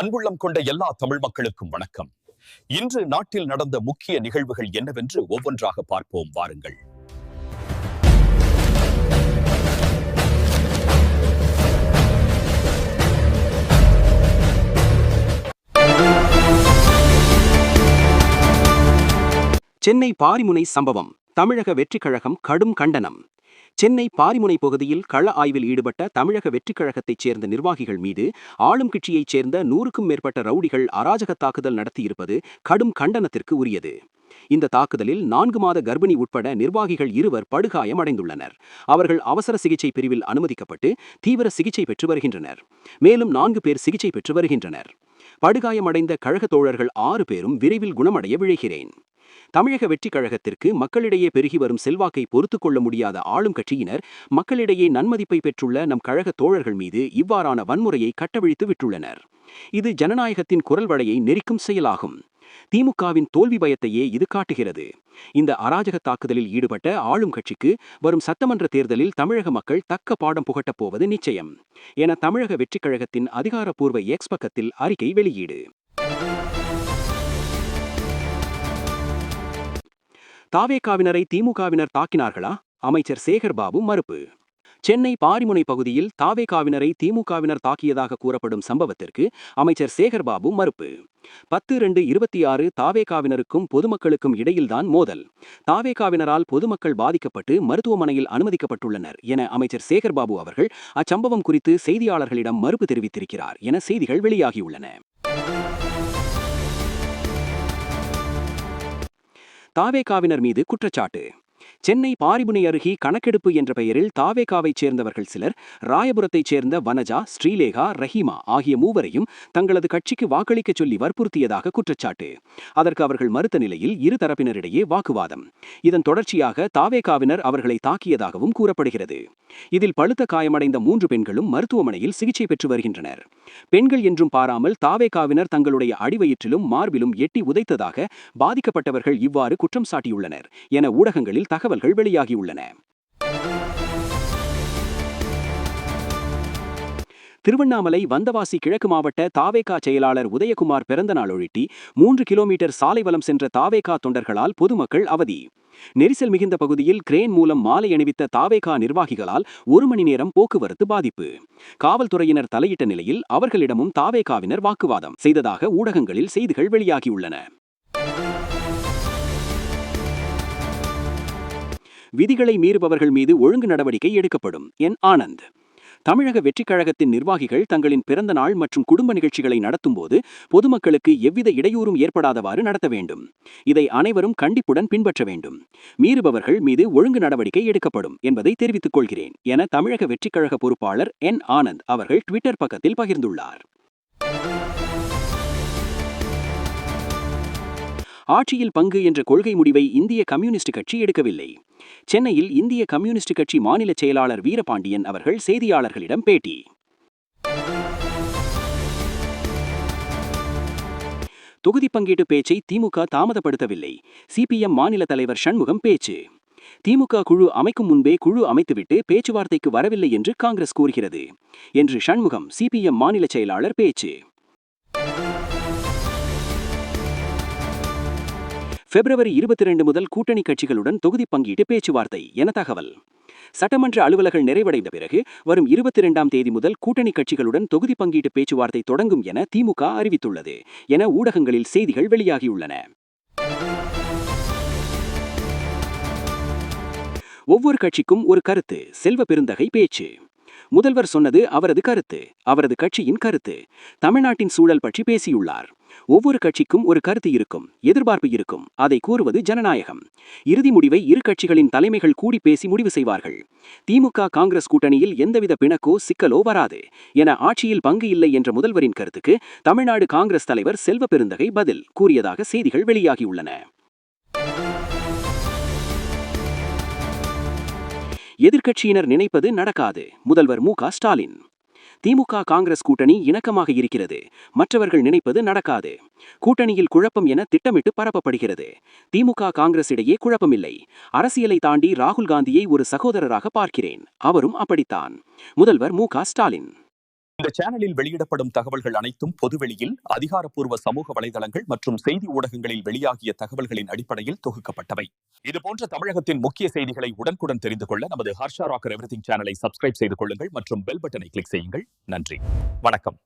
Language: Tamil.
அன்புள்ளம் கொண்ட எல்லா தமிழ் மக்களுக்கும் வணக்கம். இன்று நாட்டில் நடந்த முக்கிய நிகழ்வுகள் என்னவென்று ஒவ்வொன்றாக பார்ப்போம். வாருங்கள். சென்னை பாரிமுனை சம்பவம். தமிழக வெற்றிக் கழகம் கடும் கண்டனம். சென்னை பாரிமுனை பகுதியில் கள ஆய்வில் ஈடுபட்ட தமிழக வெற்றிக் கழகத்தைச் சேர்ந்த நிர்வாகிகள் மீது ஆளும் கட்சியைச் சேர்ந்த நூறுக்கும் மேற்பட்ட ரவுடிகள் அராஜக தாக்குதல் நடத்தியிருப்பது கடும் கண்டனத்திற்கு உரியது. இந்த தாக்குதலில் நான்கு மாத கர்ப்பிணி உட்பட நிர்வாகிகள் இருவர் படுகாயமடைந்துள்ளனர். அவர்கள் அவசர சிகிச்சை பிரிவில் அனுமதிக்கப்பட்டு தீவிர சிகிச்சை பெற்று வருகின்றனர். மேலும் நான்கு பேர் சிகிச்சை பெற்று வருகின்றனர். படுகாயமடைந்த கழக தோழர்கள் ஆறு பேரும் விரைவில் குணமடைய விழைகிறேன். தமிழக வெற்றிக் கழகத்திற்கு மக்களிடையே பெருகி வரும் செல்வாக்கை பொறுத்துக் கொள்ள முடியாத ஆளும் கட்சியினர் மக்களிடையே நன்மதிப்பை பெற்றுள்ள நம் கழக தோழர்கள் மீது இவ்வாறான வன்முறையை கட்டவிழ்த்து விட்டுள்ளனர். இது ஜனநாயகத்தின் குரல் வளையை நெரிக்கும் செயலாகும். திமுகவின் தோல்வி பயத்தையே இது காட்டுகிறது. இந்த அராஜக தாக்குதலில் ஈடுபட்ட ஆளும் கட்சிக்கு வரும் சட்டமன்ற தேர்தலில் தமிழக மக்கள் தக்க பாடம் புகட்டப் போவது நிச்சயம். என தமிழக வெற்றிக் கழகத்தின் அதிகாரப்பூர்வ எக்ஸ் பக்கத்தில் அறிக்கை வெளியீடு. தாவேக்காவினரை திமுகவினர் தாக்கினார்களா? அமைச்சர் சேகர்பாபு மறுப்பு. சென்னை பாரிமுனை பகுதியில் தாவேகாவினரை திமுகவினர் தாக்கியதாக கூறப்படும் சம்பவத்திற்கு அமைச்சர் சேகர்பாபு மறுப்பு. பத்து ரெண்டு இருபத்தி ஆறு தாவேகாவினருக்கும் பொதுமக்களுக்கும் இடையில்தான் மோதல். தாவேகாவினரால் பொதுமக்கள் பாதிக்கப்பட்டு மருத்துவமனையில் அனுமதிக்கப்பட்டுள்ளனர் என அமைச்சர் சேகர்பாபு அவர்கள் அச்சம்பவம் குறித்து செய்தியாளர்களிடம் மறுப்பு தெரிவித்திருக்கிறார் என செய்திகள் வெளியாகியுள்ளன. தாவேகாவினர் மீது குற்றச்சாட்டு. சென்னை பாரிபுனை அருகே கணக்கெடுப்பு என்ற பெயரில் தாவேகாவைச் சேர்ந்தவர்கள் சிலர் ராயபுரத்தைச் சேர்ந்த வனஜா ஸ்ரீலேகா ரஹீமா ஆகிய மூவரையும் தங்களது கட்சிக்கு வாக்களிக்கச் சொல்லி வற்புறுத்தியதாக குற்றச்சாட்டு. அதற்கு அவர்கள் மறுத்த நிலையில் இரு தரப்பினரிடையே வாக்குவாதம். இதன் தொடர்ச்சியாக தாவேகாவினர் அவர்களை தாக்கியதாகவும் கூறப்படுகிறது. இதில் பழுத்த காயமடைந்த மூன்று பெண்களும் மருத்துவமனையில் சிகிச்சை பெற்று வருகின்றனர். பெண்கள் என்றும் பாராமல் தாவேகாவினர் தங்களுடைய அடிவயிற்றிலும் மார்பிலும் எட்டி உதைத்ததாக பாதிக்கப்பட்டவர்கள் இவ்வாறு குற்றம் சாட்டியுள்ளனர் என ஊடகங்களில் தகவல்கள் வெளியாகியுள்ளன. திருவண்ணாமலை வந்தவாசி கிழக்கு மாவட்ட தாவேகா செயலாளர் உதயகுமார் பிறந்தநாள் ஒழிட்டி மூன்று கிலோமீட்டர் சாலை வலம் சென்ற தாவேகா தொண்டர்களால் பொதுமக்கள் அவதி. நெரிசல் மிகுந்த பகுதியில் கிரேன் மூலம் மாலை அணிவித்த தாவேகா நிர்வாகிகளால் ஒரு மணி நேரம் போக்குவரத்து பாதிப்பு. காவல்துறையினர் தலையிட்ட நிலையில் அவர்களிடமும் தாவேகாவினர் வாக்குவாதம் செய்ததாக ஊடகங்களில் செய்திகள் வெளியாகியுள்ளன. விதிகளை மீறுபவர்கள் மீது ஒழுங்கு நடவடிக்கை எடுக்கப்படும். என் ஆனந்த். தமிழக வெற்றிக் கழகத்தின் நிர்வாகிகள் தங்களின் பிறந்த நாள் மற்றும் குடும்ப நிகழ்ச்சிகளை நடத்தும்போது பொதுமக்களுக்கு எவ்வித இடையூறும் ஏற்படாதவாறு நடத்த வேண்டும். இதை அனைவரும் கண்டிப்புடன் பின்பற்ற வேண்டும். மீறுபவர்கள் மீது ஒழுங்கு நடவடிக்கை எடுக்கப்படும் என்பதை தெரிவித்துக் கொள்கிறேன் என தமிழக வெற்றிக் கழக பொறுப்பாளர் என் ஆனந்த் அவர்கள் ட்விட்டர் பக்கத்தில் பகிர்ந்துள்ளார். ஆட்சியில் பங்கு என்ற கொள்கை முடிவை இந்திய கம்யூனிஸ்ட் கட்சி எடுக்கவில்லை. சென்னையில் இந்திய கம்யூனிஸ்ட் கட்சி மாநில செயலாளர் வீரபாண்டியன் அவர்கள் செய்தியாளர்களிடம் பேட்டி. தொகுதி பங்கீட்டு பேச்சை திமுக தாமதப்படுத்தவில்லை. சிபிஎம் மாநில தலைவர் சண்முகம் பேச்சு. திமுக குழு அமைக்கும் முன்பே குழு அமைத்துவிட்டு பேச்சுவார்த்தைக்கு வரவில்லை என்று காங்கிரஸ் கூறுகிறது. என்று சண்முகம் சிபிஎம் மாநில செயலாளர் பேச்சு. பிப்ரவரி இருபத்தி ரெண்டு முதல் கூட்டணி கட்சிகளுடன் தொகுதி பங்கீட்டு பேச்சுவார்த்தை என தகவல். சட்டமன்ற அலுவலர்கள் நிறைவடைந்த பிறகு வரும் இருபத்தி இரண்டாம் தேதி முதல் கூட்டணி கட்சிகளுடன் தொகுதி பங்கீட்டு பேச்சுவார்த்தை தொடங்கும் என திமுக அறிவித்துள்ளது என ஊடகங்களில் செய்திகள் வெளியாகியுள்ளன. ஒவ்வொரு கட்சிக்கும் ஒரு கருத்து செல்வ பெருந்தகை பேச்சு. முதல்வர் சொன்னது அவரது கருத்து அவரது கட்சியின் கருத்து. தமிழ்நாட்டின் சூழல் பற்றி பேசியுள்ளார். ஒவ்வொரு கட்சிக்கும் ஒரு கருத்து இருக்கும் எதிர்பார்ப்பு இருக்கும். அதை கூறுவது ஜனநாயகம். இறுதி முடிவை இரு கட்சிகளின் தலைமைகள் கூடி பேசி முடிவு செய்வார்கள். திமுக காங்கிரஸ் கூட்டணியில் எந்தவித பிணக்கோ சிக்கலோ வராது. என ஆட்சியில் பங்கு இல்லை என்ற முதல்வரின் கருத்துக்கு தமிழ்நாடு காங்கிரஸ் தலைவர் செல்வ பெருந்தகை பதில் கூறியதாக செய்திகள் வெளியாகியுள்ளன. எதிர்க்கட்சியினர் நினைப்பது நடக்காது. முதல்வர் மு ஸ்டாலின். திமுக காங்கிரஸ் கூட்டணி இணக்கமாக இருக்கிறது. மற்றவர்கள் நினைப்பது நடக்காது. கூட்டணியில் குழப்பம் என திட்டமிட்டு பரப்பப்படுகிறது. திமுக காங்கிரஸ் இடையே குழப்பமில்லை. அரசியலை தாண்டி ராகுல் காந்தியை ஒரு சகோதரராக பார்க்கிறேன். அவரும் அப்படித்தான். முதல்வர் மு ஸ்டாலின். இந்த சேனலில் வெளியிடப்படும் தகவல்கள் அனைத்தும் பொதுவெளியில் அதிகாரப்பூர்வ சமூக வலைதளங்கள் மற்றும் செய்தி ஊடகங்களில் வெளியாகிய தகவல்களின் அடிப்படையில் தொகுக்கப்பட்டவை. இதுபோன்ற தமிழகத்தின் முக்கிய செய்திகளை உடனுக்குடன் தெரிந்து கொள்ள நமது ஹர்ஷா ராக்கர் எவ்ரிதிங் சேனலை சப்ஸ்கிரைப் செய்து கொள்ளுங்கள் மற்றும் பெல் பட்டனை கிளிக் செய்யுங்கள். நன்றி. வணக்கம்.